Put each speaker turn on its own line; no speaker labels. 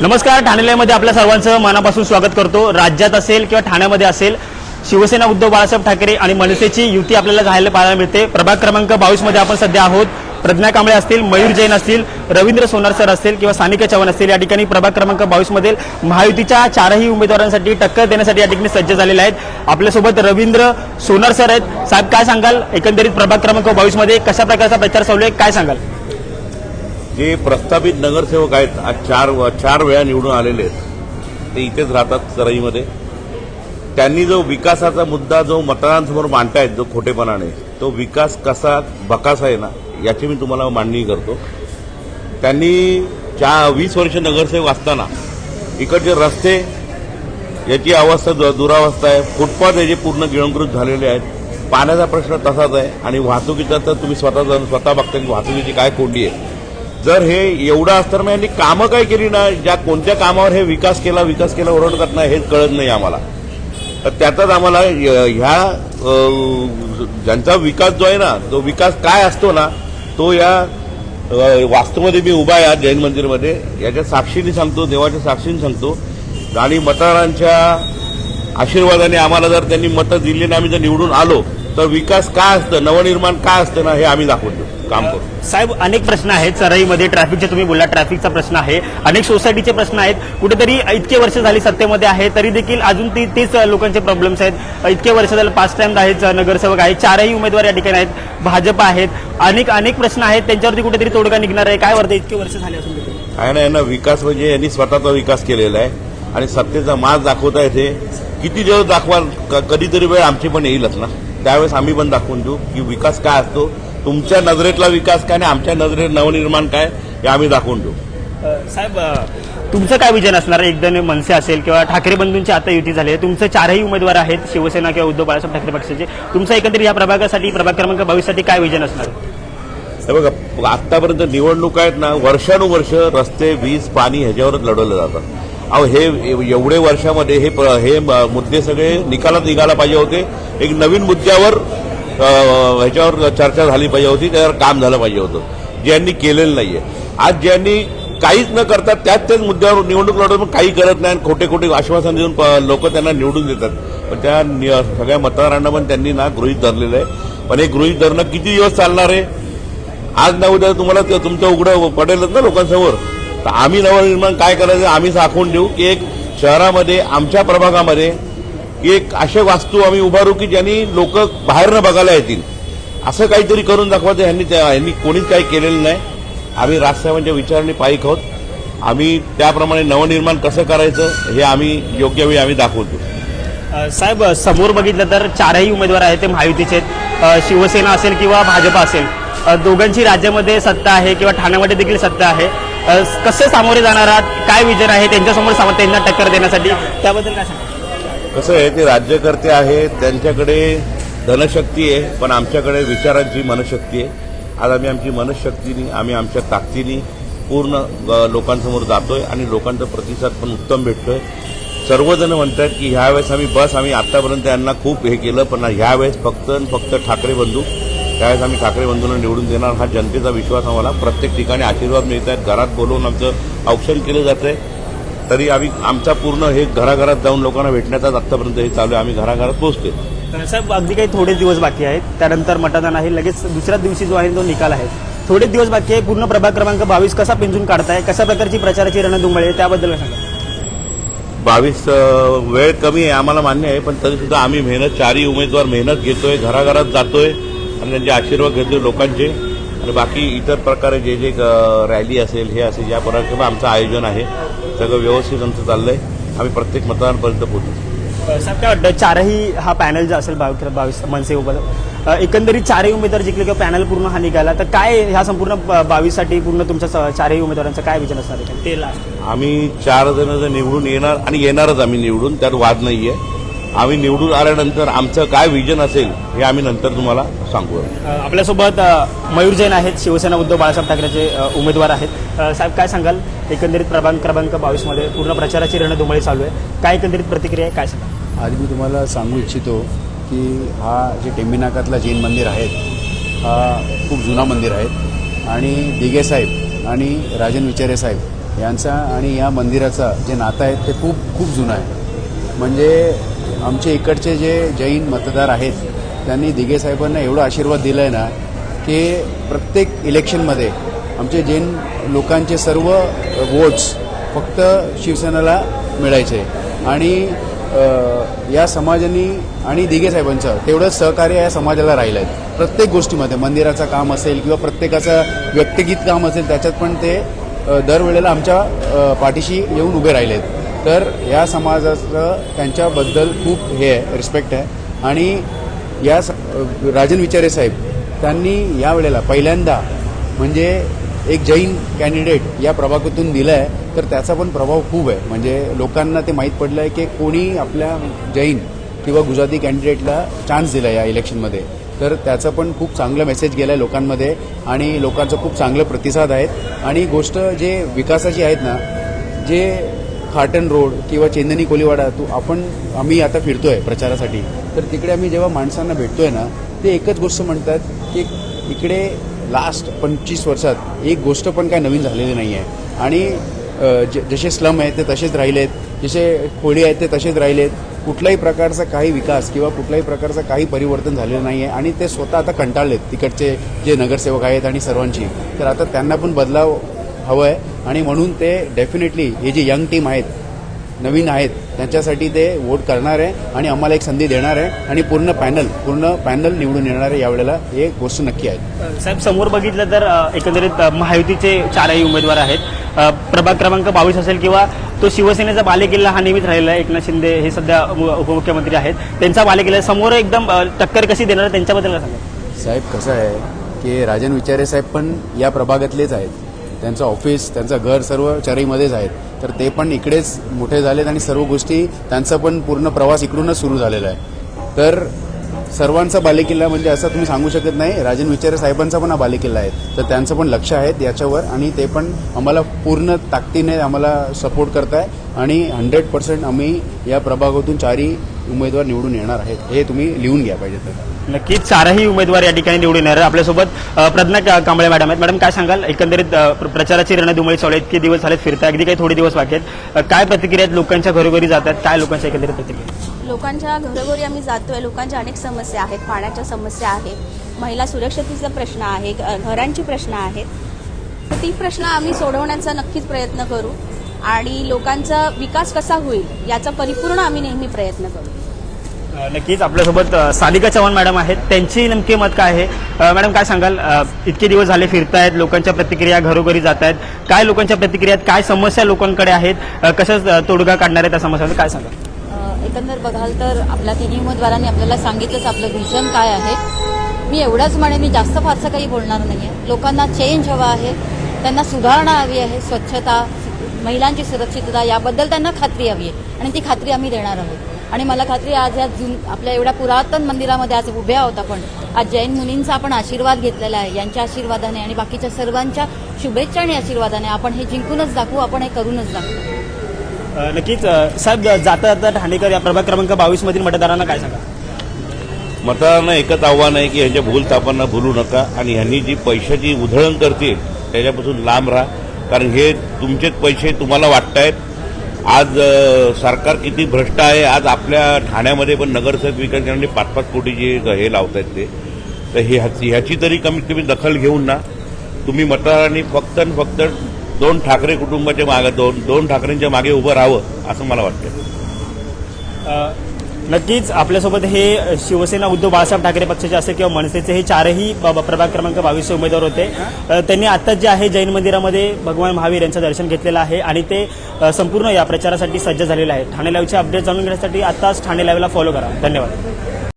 नमस्कार ठाणेमध्ये आपल्या सर्वांचं मनापासून स्वागत करतो. राज्यात असेल किंवा ठाण्यामध्ये असेल शिवसेना उद्धव बाळासाहेब ठाकरे आणि मनसेची युती आपल्याला जायला पाहायला मिळते. प्रभाग क्रमांक बावीसमध्ये आपण सध्या आहोत. प्रज्ञा कांबळे असतील मयूर जैन असतील रवींद्र सोनार सर असतील किंवा सानिका चव्हाण असतील या ठिकाणी प्रभाग क्रमांक बावीस मधील महायुतीच्या चारही उमेदवारांसाठी टक्कर देण्यासाठी या ठिकाणी सज्ज झालेले आहेत. आपल्यासोबत रवींद्र सोनार सर आहेत. साहेब काय सांगाल? एकंदरीत प्रभाग क्रमांक बावीसमध्ये कशा प्रकारचा प्रचार चालू आहे? काय सांगाल?
जे प्रस्थापित नगरसेवक आहेत आज चार चार वेळा निवडून आलेले आहेत ते इथेच राहतात सराईमध्ये. त्यांनी जो विकासाचा मुद्दा जो मतदारांसमोर मांडतायत जो खोटेपणाने तो विकास कसा बकास आहे ना याची मी तुम्हाला मांडणी करतो. त्यांनी चा वीस वर्ष नगरसेवक असताना इकडचे रस्ते याची अवस्था दु- दुरावस्था आहे फुटपाथ याचे पूर्ण गिळंकृत झालेले आहेत पाण्याचा प्रश्न तसाच आहे आणि वाहतुकीचा तर तुम्ही स्वतः जाऊन स्वतः बघता की वाहतुकीची काय कोंडी आहे. जर हे एवढं असताना यांनी कामं काय केली ना ज्या कोणत्या कामावर हे विकास केला विकास केला ओरडतात ना हेच कळत नाही आम्हाला. तर त्यातच आम्हाला य- ह्या ज्यांचा विकास जो आहे ना तो विकास काय असतो ना तो या वास्तूमध्ये मी उभा आहे जैन मंदिरमध्ये. याच्या साक्षीने सांगतो देवाच्या साक्षीने सांगतो. आणि मतदारांच्या आशीर्वादाने आम्हाला जर त्यांनी मतं दिली आणि आम्ही जर निवडून आलो तर विकास काय असतं नवनिर्माण काय असतं ना हे आम्ही दाखवून देऊ. काम करू.
साहेब अनेक प्रश्न आहेत. चराईमध्ये ट्रॅफिकचे तुम्ही बोलला ट्रॅफिकचा प्रश्न आहे. अनेक सोसायटीचे प्रश्न आहेत. कुठेतरी इतके वर्ष झाली सत्तेमध्ये आहे तरी देखील अजून ती तेच लोकांचे प्रॉब्लेम्स आहेत. इतके वर्ष झालं पाच टाइम आहेत नगरसेवक आहेत. चारही उमेदवार या ठिकाणी आहेत. भाजप आहेत. अनेक अनेक प्रश्न आहेत. त्यांच्यावरती कुठेतरी तोडगा निघणार आहे. काय वाटतं इतके वर्ष झाले असून?
काय नाही यांना विकास म्हणजे यांनी स्वतःचा विकास केलेला आहे. आणि सत्तेचा माज दाखवता येते. किती दिवस दाखवाल क- कधीतरी वेळ आमची पण येईलच ना. त्यावेळेस आम्ही पण दाखवून देऊ की विकास काय असतो तुमच्या नजरेतला विकास काय आणि आमच्या नजरेत नवनिर्माण काय हे आम्ही दाखवून देऊ.
साहेब तुमचं काय विजन असणार? एकदम मनसे असेल किंवा ठाकरे बंधूंची आता युती झाली आहे तुमचे चारही उमेदवार आहेत शिवसेना किंवा उद्धव बाळासाहेब ठाकरे पक्षाचे. तुमचं एकंदरीत या प्रभागासाठी प्रभाग क्रमांक बावीससाठी काय विजन असणार?
हे बघा आतापर्यंत निवडणूक आहेत ना वर्षानुवर्ष रस्ते वीज पाणी ह्याच्यावरच लढवलं जातं अहो हे एवढे वर्षामध्ये हे प- हे मुद्दे सगळे निकालात निघायला पाहिजे होते. एक नवीन मुद्द्यावर ह्याच्यावर चर्चा झाली पाहिजे होती त्यावर काम झालं पाहिजे होतं. ज्यांनी केलेलं नाही आहे आज ज्यांनी काहीच न करता त्याच त्याच मुद्द्यावर निवडणूक लढवून काही करत नाही आणि खोटे खोटे आश्वासन देऊन लोक त्यांना निवडून देतात. पण त्या नि- सगळ्या मतदारांना पण त्यांनी ना गृहित धरलेलं आहे. पण हे गृहित धरणं किती दिवस चालणार आहे? आज ना उद्या तुम्हाला तुमचं उघडं पडेलच ना लोकांसमोर. तर आम्ही नवनिर्माण काय करायचं आम्ही दाखवून देऊ की एक शहरामध्ये आमच्या प्रभागामध्ये एक अशा वास्तू आम्ही उभारू की ज्यांनी लोक बाहेरनं बघायला येतील. असं काहीतरी करून दाखवायचं ह्यांनी त्या- कोणीच काही केलेलं नाही. आम्ही राजसाहेबांच्या विचारांनी पायी आहोत आम्ही त्याप्रमाणे नवनिर्माण कसं करायचं हे आम्ही योग्य वेळी आम्ही दाखवतो.
साहेब समोर बघितलं तर चारही उमेदवार आहेत ते महायुतीचे आहेत. शिवसेना असेल किंवा भाजप असेल. दोघांची राज्यामध्ये सत्ता आहे किंवा ठाण्यामध्ये देखील सत्ता आहे. कसे सामोरे जाणार आहात? काय विजन आहे? त्यांच्यासमोर त्यांना टक्कर देण्यासाठी. त्याबद्दल काय सांगा
कसं आहे ते राज्यकर्ते आहेत. त्यांच्याकडे धनशक्ती आहे पण आमच्याकडे विचारांची मनशक्ती आहे. आज आम्ही आमची मनशक्तीनी आम्ही आमच्या ताकदीनी पूर्ण लोकांसमोर जातोय आणि लोकांचा प्रतिसाद पण उत्तम भेटतोय. सर्वजण म्हणतात की ह्यावेळेस आम्ही बस आम्ही आतापर्यंत यांना खूप हे केलं पण ह्यावेळेस फक्त फक्त ठाकरे बंधू त्यावेळेस आम्ही ठाकरे बंधूंना निवडून देणार. हा जनतेचा विश्वास आम्हाला प्रत्येक ठिकाणी आशीर्वाद मिळत आहेत. घरात बोलवून आमचं औक्षण केलं जात आहे. तरी आम्ही आमचा पूर्ण हे घराघरात जाऊन लोकांना भेटण्याचाच आतापर्यंत हे चालू आहे. आम्ही घराघरात पोहोचतोय.
साहेब अगदी काही थोडेच दिवस बाकी आहेत. त्यानंतर मतदान आहे. लगेच दुसऱ्याच दिवशी जो आहे तो निकाल आहे. थोडेच दिवस बाकी आहे. पूर्ण प्रभाग क्रमांक बावीस कसा पिंजून काढताय? कशा प्रकारची प्रचाराची रणधुमाळी आहे? त्याबद्दल सांगा
बावीस वेळ कमी आहे. आम्हाला मान्य आहे. पण तरी सुद्धा आम्ही मेहनत चारही उमेदवार मेहनत घेतोय. घराघरात जातोय. आणि त्यांचे आशीर्वाद घेतोय लोकांचे. आणि बाकी इतर प्रकारे जे जे रॅली असेल हे असेल या प्रकारे आमचं आयोजन आहे. सगळं व्यवस्थित आमचं चाललंय. आम्ही प्रत्येक मतदारांपर्यंत पोहोचू.
साहेब काय वाटतं चारही हा पॅनल जो असेल बावी- बावीस मनसे उभा. एकंदरीत चारही उमेदवार जिंकले किंवा पॅनल पूर्ण हा निघाला तर काय ह्या संपूर्ण बावीससाठी पूर्ण तुमच्या स- चारही उमेदवारांचं काय विचार असणार आहे?
आम्ही चार जण जर निवडून येणार आणि येणारच आम्ही निवडून त्यात वाद नाहीये. आम्ही निवडून आल्यानंतर आमचं काय विजन असेल हे आम्ही नंतर तुम्हाला सांगू
आपल्यासोबत मयूर जैन आहेत शिवसेना उद्धव बाळासाहेब ठाकरेचे उमेदवार आहेत. साहेब काय सांगाल? एकंदरीत प्रभाग क्रमांक बावीसमध्ये पूर्ण प्रचाराची रणधुमाळी चालू आहे. काय एकंदरीत प्रतिक्रिया आहे? काय सांगा
आज मी तुम्हाला सांगू इच्छितो की हा जे टेंबी नाकातला जैन मंदिर आहे हा खूप जुना मंदिर आहे. आणि दिघे साहेब आणि राजन विचारे साहेब यांचा आणि या मंदिराचा जे नातं आहे ते खूप खूप जुनं आहे. म्हणजे आमचे इकडचे जे जैन मतदार आहेत त्यांनी दिघे साहेबांना एवढा आशीर्वाद दिला आहे ना की प्रत्येक इलेक्शनमध्ये आमचे जैन लोकांचे सर्व वोट्स फक्त शिवसेनेला मिळायचे. आणि या समाजाने आणि दिघे साहेबांचं तेवढंच सहकार्य या समाजाला राहिलं आहे प्रत्येक गोष्टीमध्ये मंदिराचं काम असेल किंवा प्रत्येकाचं व्यक्तिगत काम असेल त्याच्यात पण ते दरवेळेला आमच्या पाठीशी येऊन उभे राहिले आहेत तर या समाजाचं त्यांच्याबद्दल खूप हे आहे रिस्पेक्ट आहे. आणि या स- राजन विचारे साहेब त्यांनी यावेळेला पहिल्यांदा म्हणजे एक जैन कॅन्डिडेट या प्रभागातून दिला आहे तर त्याचा पण प्रभाव खूप आहे. म्हणजे लोकांना ते माहीत पडलं आहे की कोणी आपल्या जैन किंवा गुजराती कॅन्डिडेटला चान्स दिला या इलेक्शनमध्ये तर त्याचा पण खूप चांगला मेसेज गेला आहे लोकांमध्ये आणि लोकांचा खूप चांगला प्रतिसाद आहेत. आणि गोष्ट जे विकासाची आहेत ना जे खाटन रोड किंवा चेंदनी कोलीवाडा तू आपण आम्ही आता फिरतोय प्रचारासाठी. तर तिकडे आम्ही जेव्हा माणसांना भेटतोय ना ते एकच गोष्ट म्हणतात की इकडे लास्ट पंचवीस वर्षात एक गोष्ट पण काय नवीन झालेली नाही आहे आणि जसे स्लम आहेत ते तसेच राहिलेत जसे खोळी आहेत ते तसेच राहिलेत. कुठल्याही प्रकारचा काही विकास किंवा कुठल्याही प्रकारचं काही परिवर्तन झालेलं नाही आहे आणि ते स्वतः आता कंटाळलेत तिकडचे जे नगरसेवक आहेत आणि सर्वांची. तर आता त्यांना पण बदलाव हवं आहे. आणि म्हणून ते डेफिनेटली हे जे यंग टीम आहेत नवीन आहेत त्यांच्यासाठी ते वोट करणार आहे आणि आम्हाला एक संधी देणार आहे. आणि पूर्ण पॅनल पूर्ण पॅनल निवडून येणार आहे यावेळेला हे गोष्ट नक्की आहे.
साहेब समोर बघितलं तर एकंदरीत महायुतीचे चारही उमेदवार आहेत. प्रभाग क्रमांक बावीस असेल किंवा तो शिवसेनेचा बालेकिल्ला हा नेहमीच राहिलेला आहे. एकनाथ शिंदे हे सध्या उप- उपमुख्यमंत्री आहेत. त्यांचा बालेकिल्ला. समोर एकदम टक्कर कशी देणार आहे त्यांच्याबद्दल काय सांगा
साहेब कसं आहे की राजन विचारे साहेब पण या प्रभागातलेच आहेत. त्यांचं ऑफिस त्यांचं घर सर्व चरईमध्येच आहेत. तर ते पण इकडेच मोठे झालेत आणि सर्व गोष्टी त्यांचा पण पूर्ण प्रवास इकडूनच सुरू झालेला आहे. तर सर्वांचा बालेकिल्ला म्हणजे असं तुम्ही सांगू शकत नाही. राजन विचारे साहेबांचा पण हा बालेकिल्ला आहे. तर त्यांचं पण लक्ष आहे याच्यावर आणि ते पण आम्हाला पूर्ण ताकदीने आम्हाला सपोर्ट करताय आणि हंड्रेड पर्सेंट आम्ही या प्रभागातून चारही उमेदवार निवडून येणार आहेत. हे तुम्ही लिहून घ्या पाहिजे तर.
नक्कीच चारही उमेदवार या ठिकाणी निवडून येणार आपल्यासोबत प्रज्ञा का- कांबळे मॅडम आहेत. मॅडम काय सांगाल? एकंदरीत प्रचाराची रणधुमळी चालू इतके दिवस झालेत फिरता अगदी काही थोडे दिवस बाकी आहेत. काय प्रतिक्रिया आहेत? लोकांच्या घरोघरी जातात. काय लोकांच्या एकंदरीत प्रतिक्रिया
लोकांच्या घरोघरी आम्ही जातोय लोकांच्या अनेक समस्या आहेत पाण्याच्या समस्या आहेत महिला सुरक्षतेचा प्रश्न आहे घरांची प्रश्न आहेत. तर ती प्रश्न आम्ही सोडवण्याचा नक्कीच प्रयत्न करू आणि लोकांचा विकास कसा होईल याचा परिपूर्ण आम्ही नेहमी प्रयत्न करू.
नक्कीच आपल्यासोबत सालिका चव्हाण मॅडम आहेत. त्यांची नेमके मत काय आहे? मॅडम काय सांगाल? इतके दिवस झाले फिरतायत लोकांच्या प्रतिक्रिया घरोघरी जात आहेत काय लोकांच्या प्रतिक्रियात काय समस्या लोकांकडे आहेत? कसं तोडगा काढणार आहे त्या समस्यांचं काय सांगाल?
एकंदर बघाल तर आपल्या तिन्ही उमेदवारांनी आपल्याला सांगितलंच आपलं व्हिजन काय आहे. मी एवढंच म्हणेन मी जास्त फारसं काही बोलणार नाही आहे लोकांना चेंज हवा आहे त्यांना सुधारणा हवी आहे स्वच्छता महिलांची सुरक्षितता याबद्दल त्यांना खात्री हवी आहे. आणि ती खात्री आम्ही देणार आहोत. आणि मला खात्री आज या जुन आपल्या एवढ्या पुरातन मंदिरामध्ये आज उभे आहोत आपण. आज जैन मुनींचा आपण आशीर्वाद घेतलेला आहे यांच्या आशीर्वादाने आणि बाकीच्या सर्वांच्या शुभेच्छा आणि आशीर्वादाने आपण हे जिंकूनच दाखवू आपण हे करूनच दाखवू.
नक्कीच साहेब जाता जाता ठाणेकर या प्रभाग क्रमांक बावीस मधील मतदारांना काय सांगा?
मतदारांना एकच आव्हान आहे की ह्यांच्या भूलतापांना भुलू नका आणि ह्यांनी जी पैशाची उधळण करतील त्याच्यापासून लांब राहा. कारण हे तुमचेच पैसे तुम्हाला वाटतायत. आज सरकार किती भ्रष्ट आहे आज आपल्या ठाण्यामध्ये पण नगरसेवक विकास करणारे पाच पाच कोटीचे हे लावतायत ते. तर हे ह्याची ह्याची तरी कमीत कमी दखल घेऊन ना. तुम्ही मतदारांनी फक्त आणि फक्त दोन ठाकरे कुटुंबाच्या मागे दोन दोन ठाकरेंच्या मागे उभं राहावं असं मला वाटतं
नक्कीच आपल्यासोबत हे शिवसेना उद्धव बाळासाहेब ठाकरे पक्षाचे असेल किंवा मनसेचे हे चारही प्रभाग क्रमांक बावीसचे उमेदवार होते. त्यांनी आत्ताच जे आहे जैन मंदिरामध्ये भगवान महावीर यांचं दर्शन घेतलेलं आहे आणि ते संपूर्ण या प्रचारासाठी सज्ज झालेले आहे ठाणे लाईव्हचे अपडेट जाणून घेण्यासाठी आत्ताच ठाणे लाईव्हला फॉलो करा. धन्यवाद.